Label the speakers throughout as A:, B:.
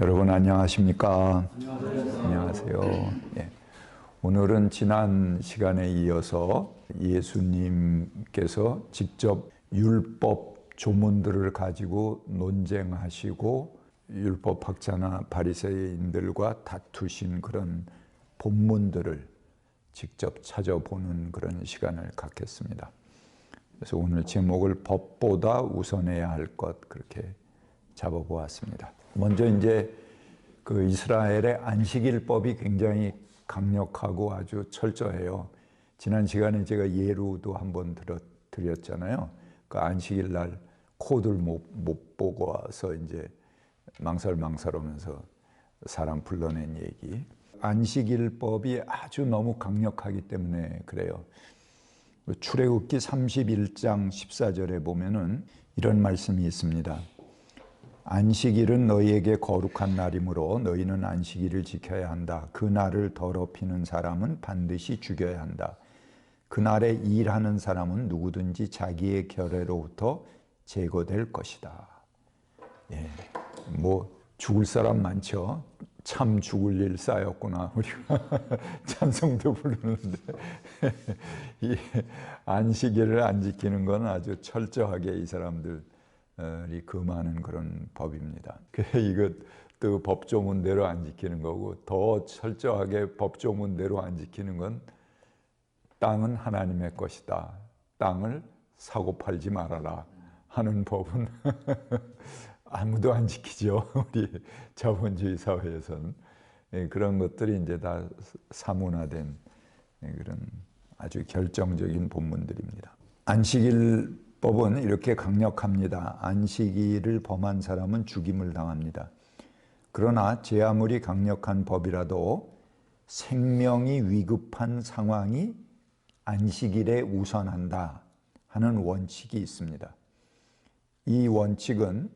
A: 여러분 안녕하십니까? 안녕하세요. 예. 오늘은 지난 시간에 이어서 예수님께서 직접 율법 조문들을 가지고 논쟁하시고 율법 학자나 바리새인들과 다투신 그런 본문들을 직접 찾아보는 그런 시간을 갖겠습니다. 그래서 오늘 제목을 법보다 우선해야 할 것 그렇게 잡아보았습니다. 먼저 이제 그 이스라엘의 안식일법이 굉장히 강력하고 아주 철저해요. 지난 시간에 제가 예루도 한번 드렸잖아요. 그 안식일 날 코드를 못, 못 보고 와서 이제 망설망설하면서 사람 불러낸 얘기. 안식일법이 아주 너무 강력하기 때문에 그래요. 출애굽기 31장 14절에 보면은 이런 말씀이 있습니다. 안식일은 너희에게 거룩한 날이므로 너희는 안식일을 지켜야 한다. 그 날을 더럽히는 사람은 반드시 죽여야 한다. 그 날에 일하는 사람은 누구든지 자기의 결례로부터 제거될 것이다. 예, 뭐 죽을 사람 많죠. 참 죽을 일 쌓였구나. 우리가 찬송도 부르는데 이 안식일을 안 지키는 건 아주 철저하게 이 사람들 이 금하는 그런 법입니다. 이것 또 법조문대로 안 지키는 거고 더 철저하게 법조문대로 안 지키는 건 땅은 하나님의 것이다. 땅을 사고 팔지 말아라 하는 법은 아무도 안 지키죠. 우리 자본주의 사회에서는 예, 그런 것들이 이제 다 사문화된 예, 그런 아주 결정적인 본문들입니다. 안식일 법은 이렇게 강력합니다. 안식일을 범한 사람은 죽임을 당합니다. 그러나 제 아무리 강력한 법이라도 생명이 위급한 상황이 안식일에 우선한다 하는 원칙이 있습니다. 이 원칙은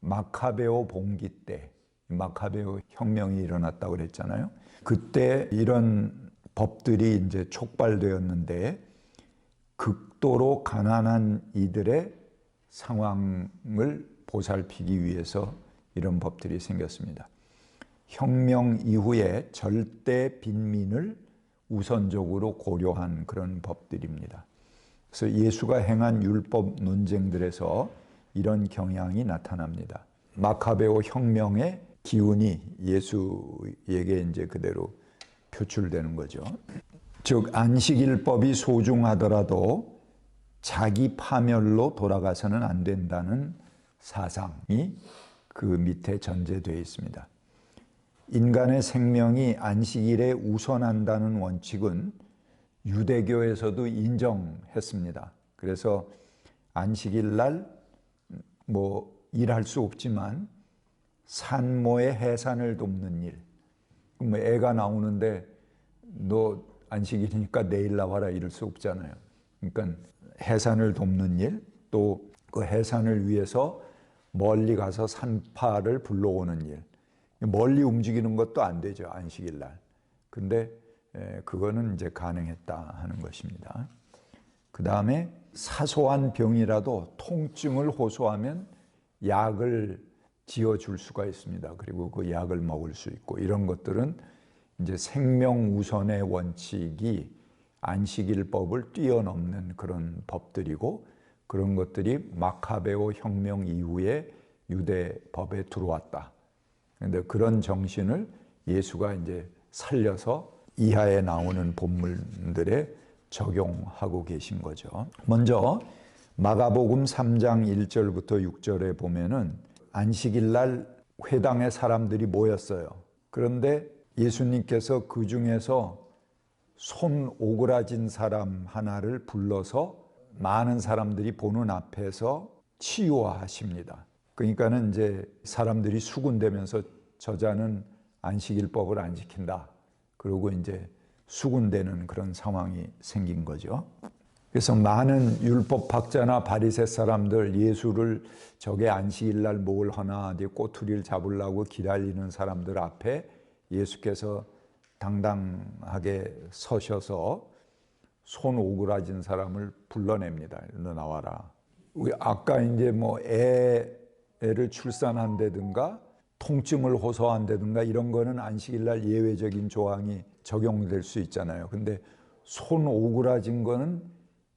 A: 마카베오 봉기 때 마카베오 혁명이 일어났다고 그랬잖아요. 그때 이런 법들이 이제 촉발되었는데 극 도로 가난한 이들의 상황을 보살피기 위해서 이런 법들이 생겼습니다. 혁명 이후에 절대 빈민을 우선적으로 고려한 그런 법들입니다. 그래서 예수가 행한 율법 논쟁들에서 이런 경향이 나타납니다. 마카베오 혁명의 기운이 예수에게 이제 그대로 표출되는 거죠. 즉 안식일법이 소중하더라도 자기 파멸로 돌아가서는 안 된다는 사상이 그 밑에 전제되어 있습니다. 인간의 생명이 안식일에 우선한다는 원칙은 유대교에서도 인정했습니다. 그래서 안식일 날 뭐 일할 수 없지만 산모의 해산을 돕는 일, 뭐 애가 나오는데 너 안식일이니까 내일 나와라 이럴 수 없잖아요. 그러니까 해산을 돕는 일, 또 그 해산을 위해서 멀리 가서 산파를 불러오는 일. 멀리 움직이는 것도 안 되죠, 안식일 날. 근데 그거는 이제 가능했다 하는 것입니다. 그 다음에 사소한 병이라도 통증을 호소하면 약을 지어 줄 수가 있습니다. 그리고 그 약을 먹을 수 있고 이런 것들은 이제 생명 우선의 원칙이 안식일법을 뛰어넘는 그런 법들이고 그런 것들이 마카베오 혁명 이후에 유대 법에 들어왔다. 그런데 그런 정신을 예수가 이제 살려서 이하에 나오는 본문들에 적용하고 계신 거죠. 먼저 마가복음 3장 1절부터 6절에 보면은 안식일 날 회당에 사람들이 모였어요. 그런데 예수님께서 그 중에서 손 오그라진 사람 하나를 불러서 많은 사람들이 보는 앞에서 치유하십니다. 그러니까는 이제 사람들이 수군대면서 저자는 안식일법을 안 지킨다. 그리고 이제 수군되는 그런 상황이 생긴 거죠. 그래서 많은 율법학자나 바리새 사람들 예수를 저게 안식일 날 뭘 하나 꼬투리를 잡으려고 기다리는 사람들 앞에 예수께서 당당하게 서셔서 손 오그라진 사람을 불러냅니다. 너 나와라. 아까 이제 뭐 애, 애를 출산한다든가 통증을 호소한다든가 이런 거는 안식일 날 예외적인 조항이 적용될 수 있잖아요. 근데 손 오그라진 거는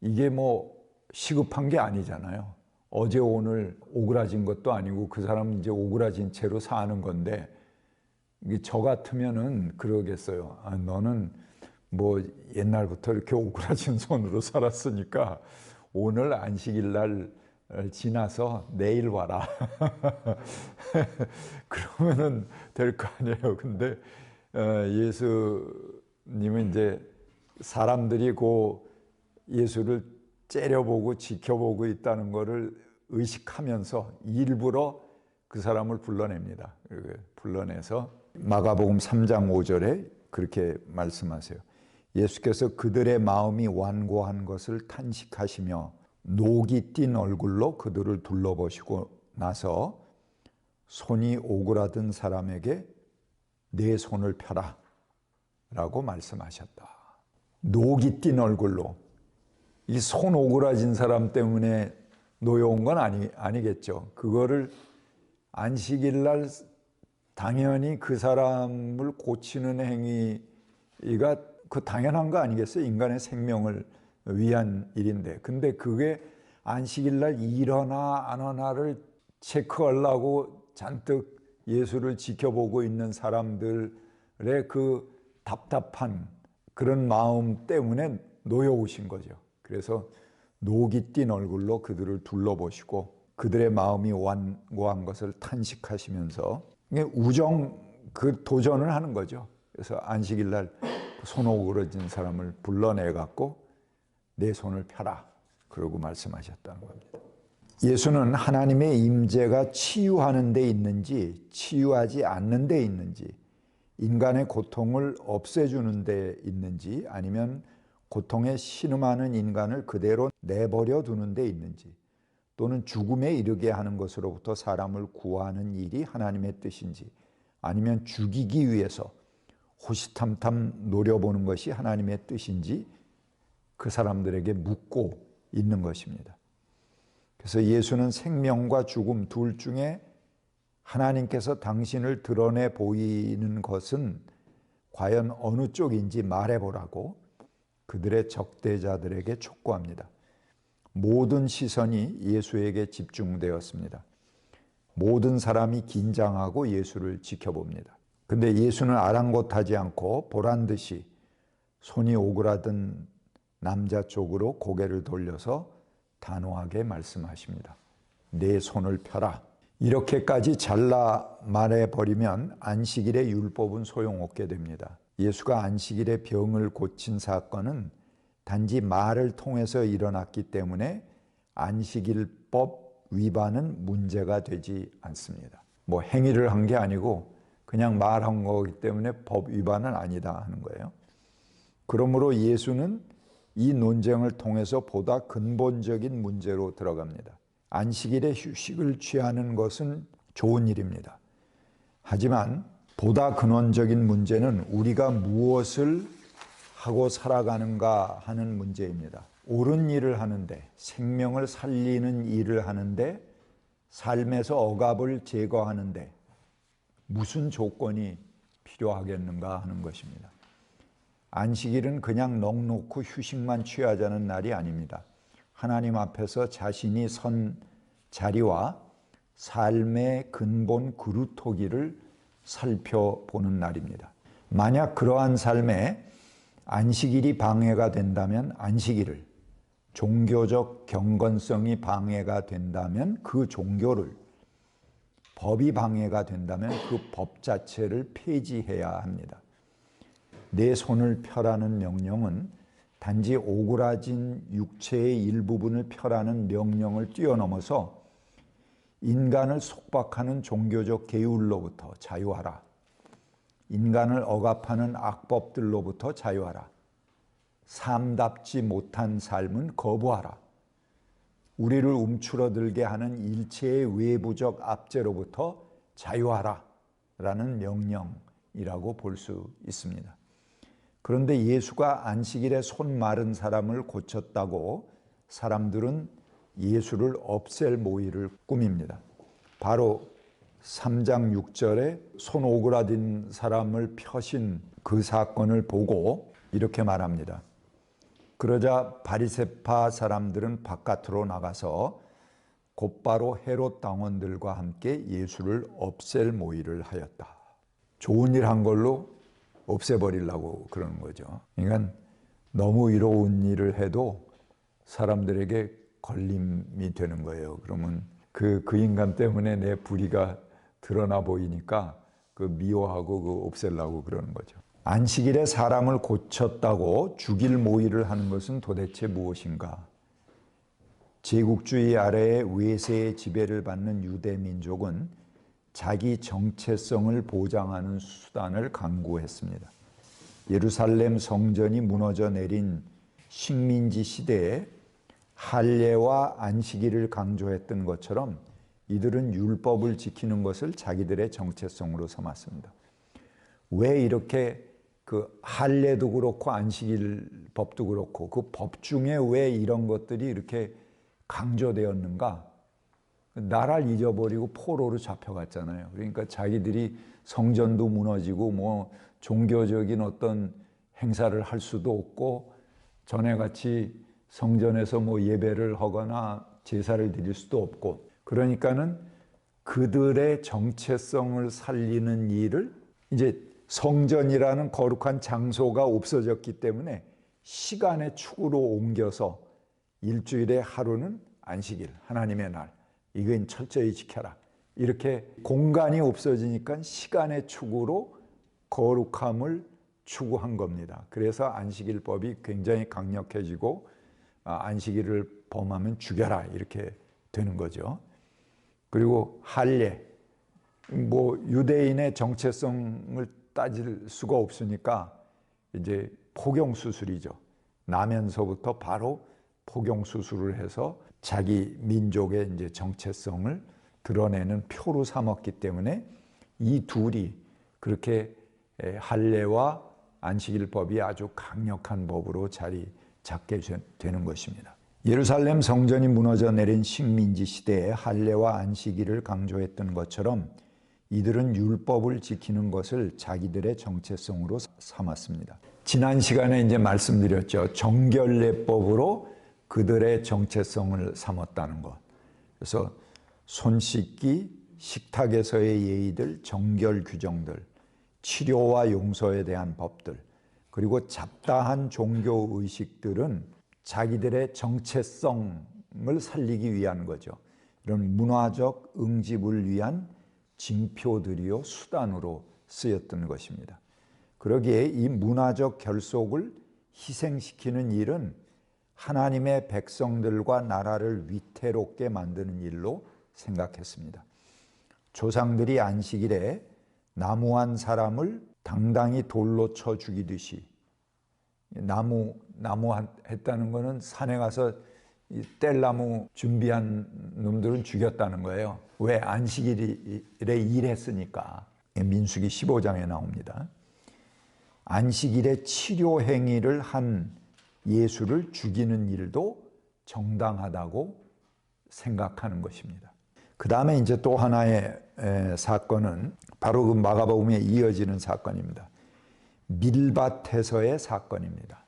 A: 이게 뭐 시급한 게 아니잖아요. 어제 오늘 오그라진 것도 아니고 그 사람은 이제 오그라진 채로 사는 건데 저 같으면은 그러겠어요. 아, 너는 뭐 옛날부터 이렇게 오그라진 손으로 살았으니까 오늘 안식일 날 지나서 내일 와라. 그러면은 될 거 아니에요. 근데 어, 예수님은 이제 사람들이 그 예수를 째려보고 지켜보고 있다는 것을 의식하면서 일부러 그 사람을 불러냅니다. 불러내서 마가복음 3장 5절에 그렇게 말씀하세요. 예수께서 그들의 마음이 완고한 것을 탄식하시며 녹이 띈 얼굴로 그들을 둘러보시고 나서 손이 오그라든 사람에게 내 손을 펴라 라고 말씀하셨다. 녹이 띈 얼굴로 이 손 오그라진 사람 때문에 놓여온 건 아니, 아니겠죠. 그거를 안식일 날 당연히 그 사람을 고치는 행위가 그 당연한 거 아니겠어요? 인간의 생명을 위한 일인데. 근데 그게 안식일 날 일어나 안 하나를 체크하려고 잔뜩 예수를 지켜보고 있는 사람들의 그 답답한 그런 마음 때문에 놓여오신 거죠. 그래서 녹이 띈 얼굴로 그들을 둘러보시고 그들의 마음이 완고한 것을 탄식하시면서 우정 그 도전을 하는 거죠. 그래서 안식일 날 손 오그러진 사람을 불러내 갖고 내 손을 펴라. 그러고 말씀하셨다는 겁니다. 예수는 하나님의 임재가 치유하는 데 있는지 치유하지 않는 데 있는지 인간의 고통을 없애주는 데 있는지 아니면 고통에 신음하는 인간을 그대로 내버려 두는 데 있는지 또는 죽음에 이르게 하는 것으로부터 사람을 구하는 일이 하나님의 뜻인지 아니면 죽이기 위해서 호시탐탐 노려보는 것이 하나님의 뜻인지 그 사람들에게 묻고 있는 것입니다. 그래서 예수는 생명과 죽음 둘 중에 하나님께서 당신을 드러내 보이는 것은 과연 어느 쪽인지 말해보라고 그들의 적대자들에게 촉구합니다. 모든 시선이 예수에게 집중되었습니다. 모든 사람이 긴장하고 예수를 지켜봅니다. 근데 예수는 아랑곳하지 않고 보란 듯이 손이 오그라든 남자 쪽으로 고개를 돌려서 단호하게 말씀하십니다. 내 손을 펴라. 이렇게까지 잘라 말해버리면 안식일의 율법은 소용없게 됩니다. 예수가 안식일에 병을 고친 사건은 단지 말을 통해서 일어났기 때문에 안식일법 위반은 문제가 되지 않습니다. 뭐 행위를 한 게 아니고 그냥 말한 거기 때문에 법 위반은 아니다 하는 거예요. 그러므로 예수는 이 논쟁을 통해서 보다 근본적인 문제로 들어갑니다. 안식일에 휴식을 취하는 것은 좋은 일입니다. 하지만 보다 근원적인 문제는 우리가 무엇을 하고 살아가는가 하는 문제입니다. 옳은 일을 하는데 생명을 살리는 일을 하는데 삶에서 억압을 제거하는데 무슨 조건이 필요하겠는가 하는 것입니다. 안식일은 그냥 넉놓고 휴식만 취하자는 날이 아닙니다. 하나님 앞에서 자신이 선 자리와 삶의 근본 그루터기를 살펴보는 날입니다. 만약 그러한 삶에 안식일이 방해가 된다면 안식일을 종교적 경건성이 방해가 된다면 그 종교를 법이 방해가 된다면 그 법 자체를 폐지해야 합니다. 내 손을 펴라는 명령은 단지 오그라진 육체의 일부분을 펴라는 명령을 뛰어넘어서 인간을 속박하는 종교적 계율로부터 자유하라. 인간을 억압하는 악법들로부터 자유하라. 삶답지 못한 삶은 거부하라. 우리를 움츠러들게 하는 일체의 외부적 압제로부터 자유하라. 라는 명령이라고 볼 수 있습니다. 그런데 예수가 안식일에 손 마른 사람을 고쳤다고 사람들은 예수를 없앨 모의를 꾸밉니다. 바로 3장 6절에 손 오그라든 사람을 펴신 그 사건을 보고 이렇게 말합니다. 그러자 바리세파 사람들은 바깥으로 나가서 곧바로 헤롯 당원들과 함께 예수를 없앨 모의를 하였다. 좋은 일 한 걸로 없애버리려고 그러는 거죠. 그러니까 너무 이로운 일을 해도 사람들에게 걸림이 되는 거예요. 그러면 그, 그 인간 때문에 내 불의가 드러나 보이니까 그 미워하고 그 없애려고 그러는 거죠. 안식일에 사람을 고쳤다고 죽일 모의를 하는 것은 도대체 무엇인가? 제국주의 아래에 외세의 지배를 받는 유대 민족은 자기 정체성을 보장하는 수단을 강구했습니다. 예루살렘 성전이 무너져 내린 식민지 시대에 할례와 안식일을 강조했던 것처럼 이들은 율법을 지키는 것을 자기들의 정체성으로 삼았습니다. 왜 이렇게 그 할례도 그렇고 안식일 법도 그렇고 그 법 중에 왜 이런 것들이 이렇게 강조되었는가? 나라를 잊어버리고 포로로 잡혀갔잖아요. 그러니까 자기들이 성전도 무너지고 뭐 종교적인 어떤 행사를 할 수도 없고 전에 같이 성전에서 뭐 예배를 하거나 제사를 드릴 수도 없고 그러니까는 그들의 정체성을 살리는 일을 이제 성전이라는 거룩한 장소가 없어졌기 때문에 시간의 축으로 옮겨서 일주일에 하루는 안식일, 하나님의 날. 이건 철저히 지켜라. 이렇게 공간이 없어지니까 시간의 축으로 거룩함을 추구한 겁니다. 그래서 안식일법이 굉장히 강력해지고 아, 안식일을 범하면 죽여라 이렇게 되는 거죠. 그리고 할례 뭐 유대인의 정체성을 따질 수가 없으니까 이제 포경 수술이죠. 나면서부터 바로 포경 수술을 해서 자기 민족의 이제 정체성을 드러내는 표로 삼았기 때문에 이 둘이 그렇게 할례와 안식일법이 아주 강력한 법으로 자리 잡게 되는 것입니다. 예루살렘 성전이 무너져 내린 식민지 시대에 할례와 안식일을 강조했던 것처럼 이들은 율법을 지키는 것을 자기들의 정체성으로 삼았습니다. 지난 시간에 이제 말씀드렸죠. 정결례법으로 그들의 정체성을 삼았다는 것. 그래서 손 씻기, 식탁에서의 예의들, 정결 규정들, 치료와 용서에 대한 법들, 그리고 잡다한 종교 의식들은 자기들의 정체성을 살리기 위한 거죠. 이런 문화적 응집을 위한 징표들이요 수단으로 쓰였던 것입니다. 그러기에 이 문화적 결속을 희생시키는 일은 하나님의 백성들과 나라를 위태롭게 만드는 일로 생각했습니다. 조상들이 안식일에 나무한 사람을 당당히 돌로 쳐 죽이듯이 나무 나무 했다는 것은 산에 가서 뗄나무 준비한 놈들은 죽였다는 거예요. 왜 안식일에 일했으니까 민수기 15장에 나옵니다. 안식일에 치료 행위를 한 예수를 죽이는 일도 정당하다고 생각하는 것입니다. 그 다음에 이제 또 하나의 사건은 바로 그 마가복음에 이어지는 사건입니다. 밀밭에서의 사건입니다.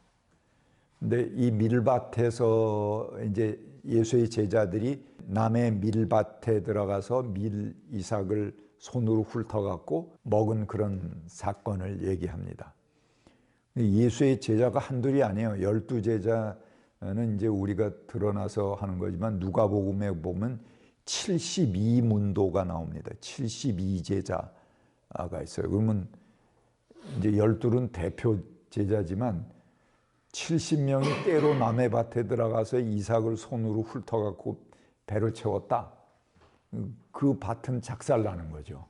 A: 근데 이 밀밭에서 이제 예수의 제자들이 남의 밀밭에 들어가서 밀 이삭을 손으로 훑어갖고 먹은 그런 사건을 얘기합니다. 예수의 제자가 한둘이 아니에요. 열두 제자는 이제 우리가 드러나서 하는 거지만 누가복음에 보면 72문도가 나옵니다. 72제자가 있어요. 그러면 이제 열둘은 대표 제자지만 70명이 때로 남의 밭에 들어가서 이삭을 손으로 훑어갖고 배를 채웠다. 그 밭은 작살나는 거죠.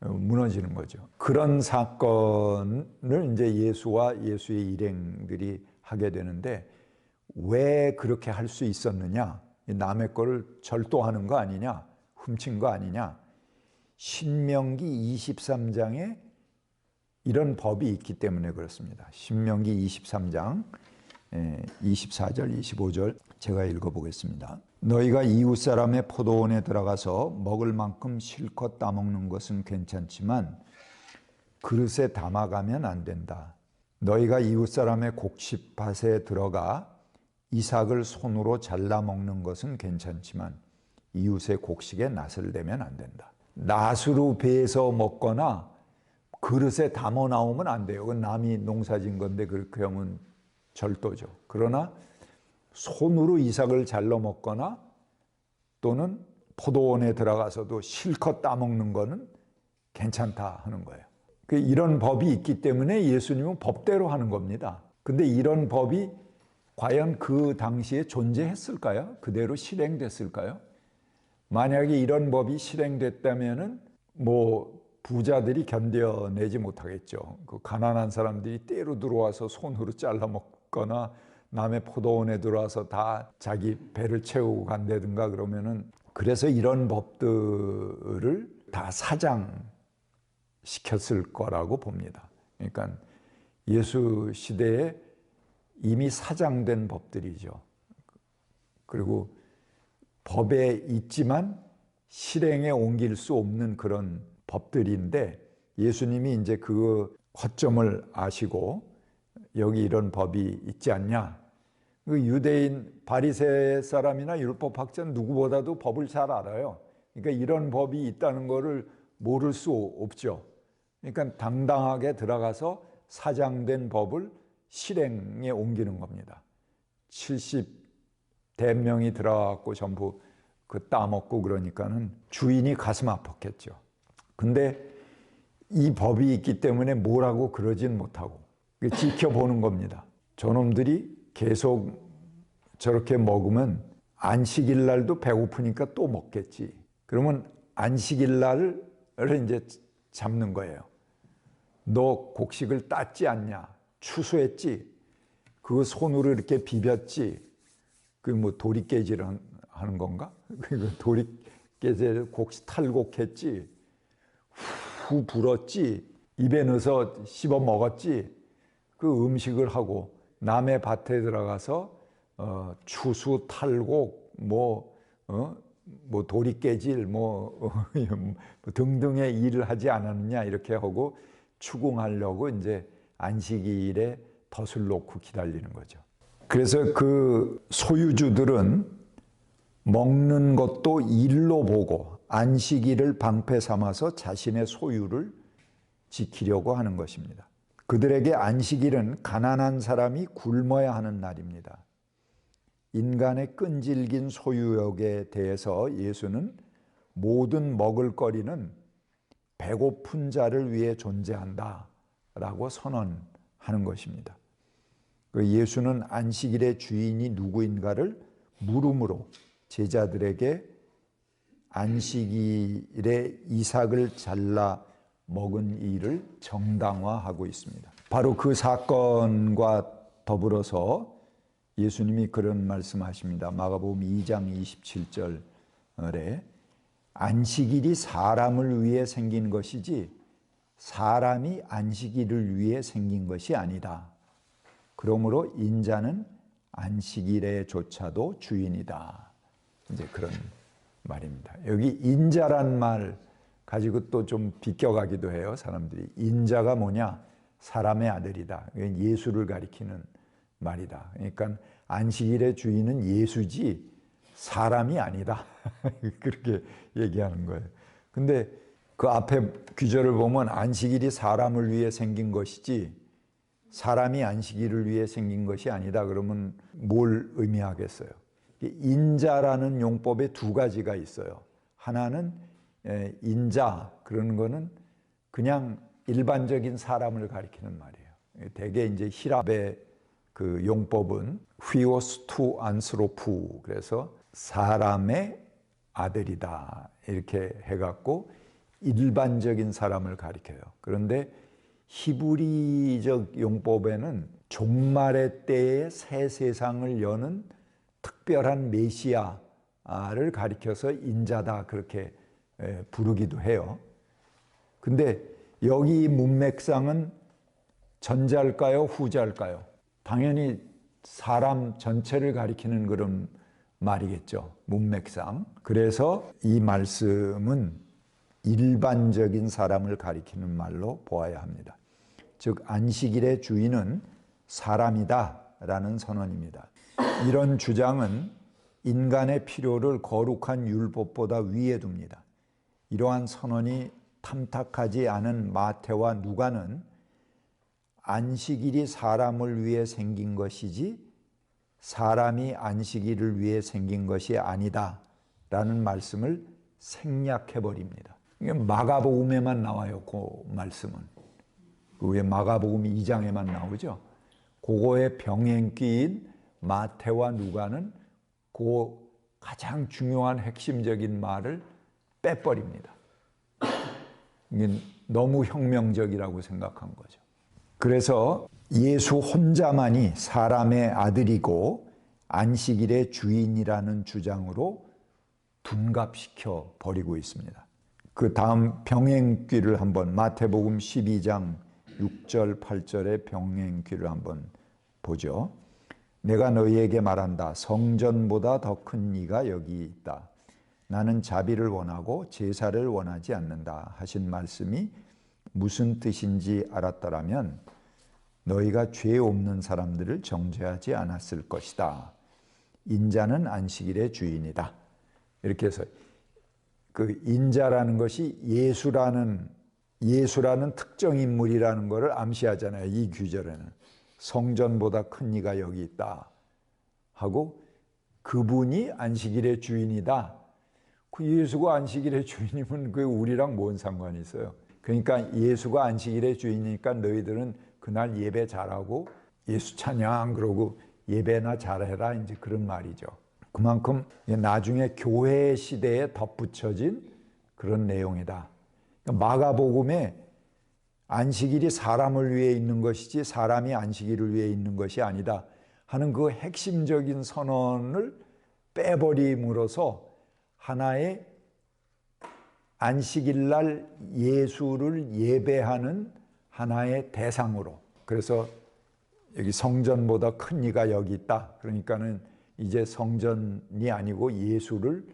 A: 무너지는 거죠. 그런 사건을 이제 예수와 예수의 일행들이 하게 되는데 왜 그렇게 할 수 있었느냐? 남의 거를 절도하는 거 아니냐? 훔친 거 아니냐? 신명기 23장에 이런 법이 있기 때문에 그렇습니다. 신명기 23장 24절, 25절 제가 읽어보겠습니다. 너희가 이웃 사람의 포도원에 들어가서 먹을 만큼 실컷 따먹는 것은 괜찮지만 그릇에 담아가면 안 된다. 너희가 이웃 사람의 곡식밭에 들어가 이삭을 손으로 잘라 먹는 것은 괜찮지만 이웃의 곡식에 낫을 대면 안 된다. 낫으로 베서 먹거나 그릇에 담아 나오면 안 돼요. 그건 남이 농사진 건데 그렇게 하면 절도죠. 그러나 손으로 이삭을 잘라 먹거나 또는 포도원에 들어가서도 실컷 따먹는 거는 괜찮다 하는 거예요. 그 이런 법이 있기 때문에 예수님은 법대로 하는 겁니다. 근데 이런 법이 과연 그 당시에 존재했을까요? 그대로 실행됐을까요? 만약에 이런 법이 실행됐다면은 뭐 부자들이 견뎌내지 못하겠죠. 그 가난한 사람들이 때로 들어와서 손으로 잘라 먹거나 남의 포도원에 들어와서 다 자기 배를 채우고 간다든가 그러면은 그래서 이런 법들을 다 사장 시켰을 거라고 봅니다. 그러니까 예수 시대에 이미 사장된 법들이죠. 그리고 법에 있지만 실행에 옮길 수 없는 그런 법들인데 예수님이 이제 그 허점을 아시고 여기 이런 법이 있지 않냐. 그 유대인 바리새 사람이나 율법학자는 누구보다도 법을 잘 알아요. 그러니까 이런 법이 있다는 것을 모를 수 없죠. 그러니까 당당하게 들어가서 사장된 법을 실행에 옮기는 겁니다. 70대 명이 들어갔고 전부 그 따먹고 그러니까는 주인이 가슴 아팠겠죠. 근데 이 법이 있기 때문에 뭐라고 그러진 못하고 지켜보는 겁니다. 저놈들이 계속 저렇게 먹으면 안식일 날도 배고프니까 또 먹겠지. 그러면 안식일 날을 이제 잡는 거예요. 너 곡식을 땄지 않냐? 추수했지? 그 손으로 이렇게 비볐지? 그 뭐 도리깨질 하는 건가? 그 도리깨질 곡식 탈곡했지? 후 불었지? 입에 넣어서 씹어 먹었지? 그 음식을 하고 남의 밭에 들어가서 어, 추수 탈곡 뭐 어? 뭐 도리깨질 뭐, 뭐 등등의 일을 하지 않았느냐 이렇게 하고 추궁하려고 이제 안식일에 덫을 놓고 기다리는 거죠. 그래서 그 소유주들은 먹는 것도 일로 보고 안식일을 방패 삼아서 자신의 소유를 지키려고 하는 것입니다. 그들에게 안식일은 가난한 사람이 굶어야 하는 날입니다. 인간의 끈질긴 소유욕에 대해서 예수는 모든 먹을거리는 배고픈 자를 위해 존재한다 라고 선언하는 것입니다. 그 예수는 안식일의 주인이 누구인가를 물음으로 제자들에게 안식일에 이삭을 잘라 먹은 일을 정당화하고 있습니다. 바로 그 사건과 더불어서 예수님이 그런 말씀하십니다. 마가복음 2장 27절에 안식일이 사람을 위해 생긴 것이지 사람이 안식일을 위해 생긴 것이 아니다. 그러므로 인자는 안식일에조차도 주인이다. 이제 그런 말입니다. 여기 인자란 말 가지고 또 좀 비껴가기도 해요. 사람들이 인자가 뭐냐? 사람의 아들이다. 예수를 가리키는 말이다. 그러니까 안식일의 주인은 예수지 사람이 아니다. 그렇게 얘기하는 거예요. 근데 그 앞에 규절을 보면 안식일이 사람을 위해 생긴 것이지 사람이 안식일을 위해 생긴 것이 아니다. 그러면 뭘 의미하겠어요? 인자라는 용법에 두 가지가 있어요. 하나는 인자 그런 거는 그냥 일반적인 사람을 가리키는 말이에요. 대개 이제 히랍의 그 용법은 휘오스 투 안스로프 그래서 사람의 아들이다 이렇게 해갖고 일반적인 사람을 가리켜요. 그런데 히브리적 용법에는 종말의 때에 새 세상을 여는 특별한 메시아를 가리켜서 인자다 그렇게 부르기도 해요. 근데 여기 문맥상은 전자일까요? 후자일까요? 당연히 사람 전체를 가리키는 그런 말이겠죠. 문맥상. 그래서 이 말씀은 일반적인 사람을 가리키는 말로 보아야 합니다. 즉 안식일의 주인은 사람이다 라는 선언입니다. 이런 주장은 인간의 필요를 거룩한 율법보다 위에 둡니다. 이러한 선언이 탐탁하지 않은 마태와 누가는 안식일이 사람을 위해 생긴 것이지 사람이 안식일을 위해 생긴 것이 아니다 라는 말씀을 생략해 버립니다. 이게 마가복음에만 나와요. 그 말씀은. 그 왜 마가복음 2장에만 나오죠. 그거의 병행기인 마태와 누가는 그 가장 중요한 핵심적인 말을 빼버립니다. 이게 너무 혁명적이라고 생각한 거죠. 그래서 예수 혼자만이 사람의 아들이고 안식일의 주인이라는 주장으로 둔갑시켜 버리고 있습니다. 그 다음 병행귀를 한번 마태복음 12장 6절 8절의 병행귀를 한번 보죠. 내가 너희에게 말한다. 성전보다 더 큰 이가 여기 있다. 나는 자비를 원하고 제사를 원하지 않는다. 하신 말씀이 무슨 뜻인지 알았더라면 너희가 죄 없는 사람들을 정죄하지 않았을 것이다. 인자는 안식일의 주인이다. 이렇게 해서 그 인자라는 것이 예수라는 예수라는 특정 인물이라는 것을 암시하잖아요. 이 규절에는 성전보다 큰 이가 여기 있다 하고 그분이 안식일의 주인이다. 그 예수가 안식일의 주인이면 그 우리랑 뭔 상관이 있어요? 그러니까 예수가 안식일의 주인이니까 너희들은 그날 예배 잘하고 예수 찬양 그러고 예배나 잘해라 이제 그런 말이죠. 그만큼 나중에 교회 시대에 덧붙여진 그런 내용이다. 그러니까 마가복음에 안식일이 사람을 위해 있는 것이지 사람이 안식일을 위해 있는 것이 아니다 하는 그 핵심적인 선언을 빼버림으로써 하나의 안식일 날 예수를 예배하는 하나의 대상으로 그래서 여기 성전보다 큰 이가 여기 있다. 그러니까는 이제 성전이 아니고 예수를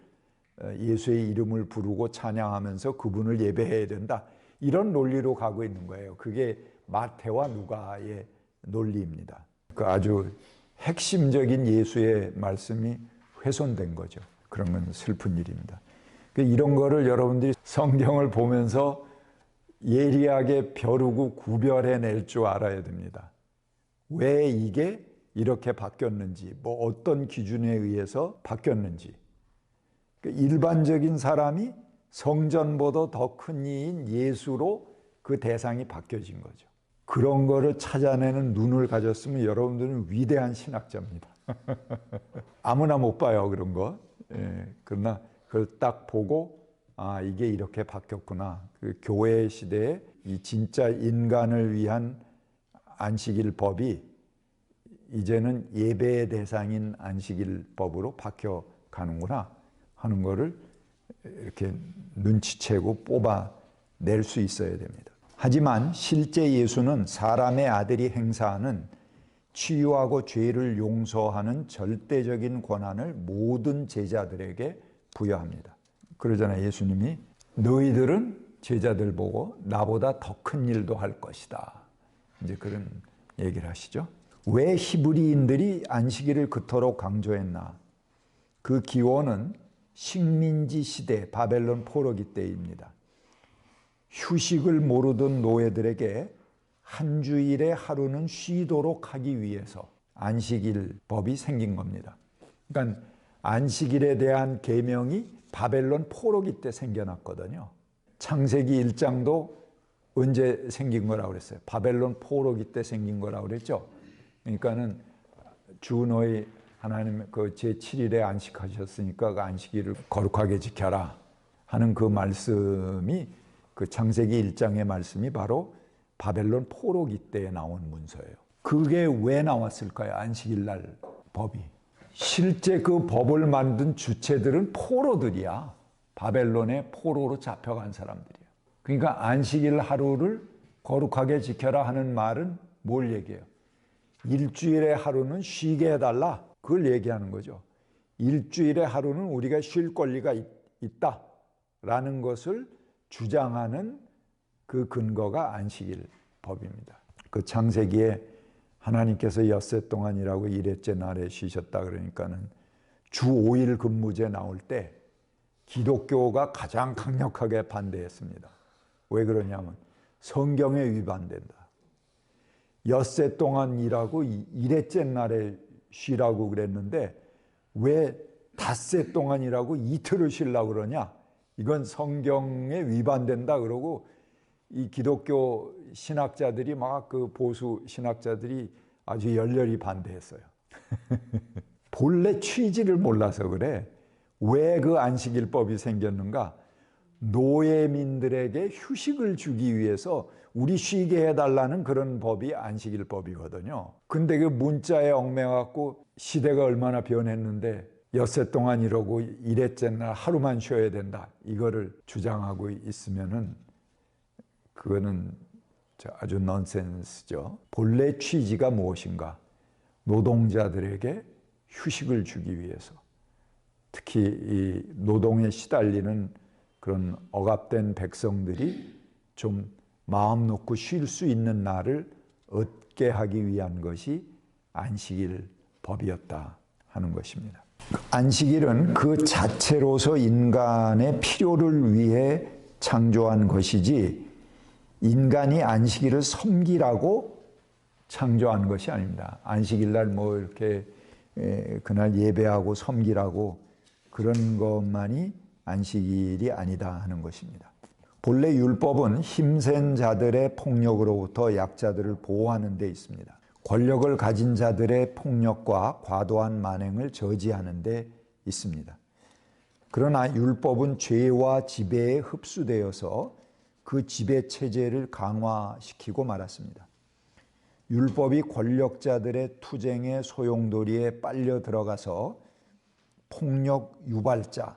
A: 어, 예수의 이름을 부르고 찬양하면서 그분을 예배해야 된다. 이런 논리로 가고 있는 거예요. 그게 마태와 누가의 논리입니다. 그 아주 핵심적인 예수의 말씀이 훼손된 거죠. 그런 건 슬픈 일입니다. 그 이런 거를 여러분들이 성경을 보면서 예리하게 벼르고 구별해낼 줄 알아야 됩니다. 왜 이게 이렇게 바뀌었는지, 뭐 어떤 기준에 의해서 바뀌었는지. 그 일반적인 사람이 성전보다 더 큰 이인 예수로 그 대상이 바뀌어진 거죠. 그런 거를 찾아내는 눈을 가졌으면 여러분들은 위대한 신학자입니다. 아무나 못 봐요, 그런 거. 예, 그러나 그걸 딱 보고 아, 이게 이렇게 바뀌었구나. 그 교회 시대에 이 진짜 인간을 위한 안식일 법이 이제는 예배의 대상인 안식일 법으로 바뀌어 가는구나 하는 거를 이렇게 눈치채고 뽑아낼 수 있어야 됩니다. 하지만 실제 예수는 사람의 아들이 행사하는 치유하고 죄를 용서하는 절대적인 권한을 모든 제자들에게 부여합니다. 그러잖아요. 예수님이 너희들은 제자들 보고 나보다 더 큰 일도 할 것이다. 이제 그런 얘기를 하시죠. 왜 히브리인들이 안식일을 그토록 강조했나? 그 기원은 식민지 시대 바벨론 포로기 때입니다. 휴식을 모르던 노예들에게 한 주일의 하루는 쉬도록 하기 위해서 안식일 법이 생긴 겁니다. 그러니까 안식일에 대한 계명이 바벨론 포로기 때 생겨났거든요. 창세기 1장도 언제 생긴 거라고 그랬어요? 바벨론 포로기 때 생긴 거라고 그랬죠. 그러니까는 주 너희 하나님 그 제7일에 안식하셨으니까 그 안식일을 거룩하게 지켜라 하는 그 말씀이 그 창세기 1장의 말씀이 바로 바벨론 포로기 때에 나온 문서예요. 그게 왜 나왔을까요? 안식일 날 법이. 실제 그 법을 만든 주체들은 포로들이야. 바벨론의 포로로 잡혀간 사람들이야. 그러니까 안식일 하루를 거룩하게 지켜라 하는 말은 뭘 얘기해요? 일주일의 하루는 쉬게 해달라. 그걸 얘기하는 거죠. 일주일의 하루는 우리가 쉴 권리가 있, 있다 라는 것을 주장하는 그 근거가 안식일 법입니다. 그 창세기에 하나님께서 엿새 동안이라고 일했째 날에 쉬셨다 그러니까는 주 5일 근무제 나올 때 기독교가 가장 강력하게 반대했습니다. 왜 그러냐면 성경에 위반된다. 엿새 동안 일하고 일했째 날에 쉬라고 그랬는데 왜 닷새 동안 일하고 이틀을 쉬려고 그러냐? 이건 성경에 위반된다 그러고 이 기독교 신학자들이 막 그 보수 신학자들이 아주 열렬히 반대했어요. 본래 취지를 몰라서 그래. 왜 그 안식일법이 생겼는가? 노예민들에게 휴식을 주기 위해서 우리 쉬게 해달라는 그런 법이 안식일법이거든요. 근데 그 문자에 얽매갖고 시대가 얼마나 변했는데 엿새 동안 이러고 일했째 날 하루만 쉬어야 된다. 이거를 주장하고 있으면은 그거는 아주 넌센스죠. 본래 취지가 무엇인가? 노동자들에게 휴식을 주기 위해서 특히 이 노동에 시달리는 그런 억압된 백성들이 좀 마음 놓고 쉴 수 있는 날을 얻게 하기 위한 것이 안식일 법이었다 하는 것입니다. 안식일은 그 자체로서 인간의 필요를 위해 창조한 것이지 인간이 안식일을 섬기라고 창조한 것이 아닙니다. 안식일 날 뭐 이렇게 그날 예배하고 섬기라고 그런 것만이 안식일이 아니다 하는 것입니다. 본래 율법은 힘센 자들의 폭력으로부터 약자들을 보호하는 데 있습니다. 권력을 가진 자들의 폭력과 과도한 만행을 저지하는 데 있습니다. 그러나 율법은 죄와 지배에 흡수되어서 그 지배 체제를 강화시키고 말았습니다. 율법이 권력자들의 투쟁의 소용돌이에 빨려 들어가서 폭력 유발자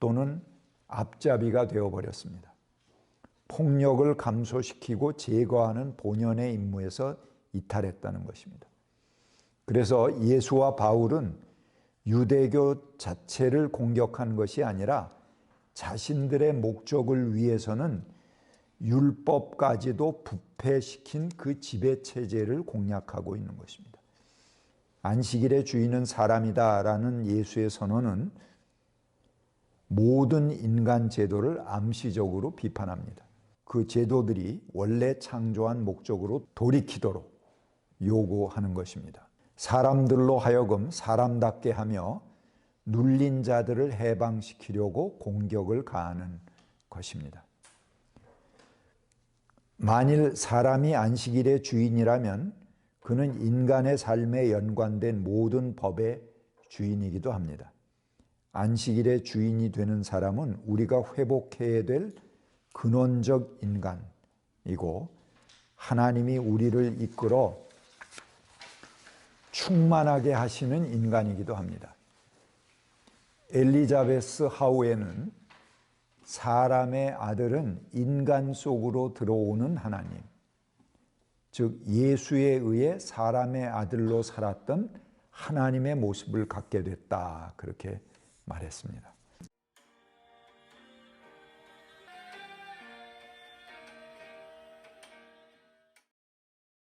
A: 또는 앞잡이가 되어버렸습니다. 폭력을 감소시키고 제거하는 본연의 임무에서 이탈했다는 것입니다. 그래서 예수와 바울은 유대교 자체를 공격한 것이 아니라 자신들의 목적을 위해서는 율법까지도 부패시킨 그 지배 체제를 공략하고 있는 것입니다. 안식일의 주인은 사람이다 라는 예수의 선언은 모든 인간 제도를 암시적으로 비판합니다. 그 제도들이 원래 창조한 목적으로 돌이키도록 요구하는 것입니다. 사람들로 하여금 사람답게 하며 눌린 자들을 해방시키려고 공격을 가하는 것입니다. 만일 사람이 안식일의 주인이라면 그는 인간의 삶에 연관된 모든 법의 주인이기도 합니다. 안식일의 주인이 되는 사람은 우리가 회복해야 될 근원적 인간이고 하나님이 우리를 이끌어 충만하게 하시는 인간이기도 합니다. 엘리자베스 하우에는 사람의 아들은 인간 속으로 들어오는 하나님, 즉 예수에 의해 사람의 아들로 살았던 하나님의 모습을 갖게 됐다. 그렇게 말했습니다.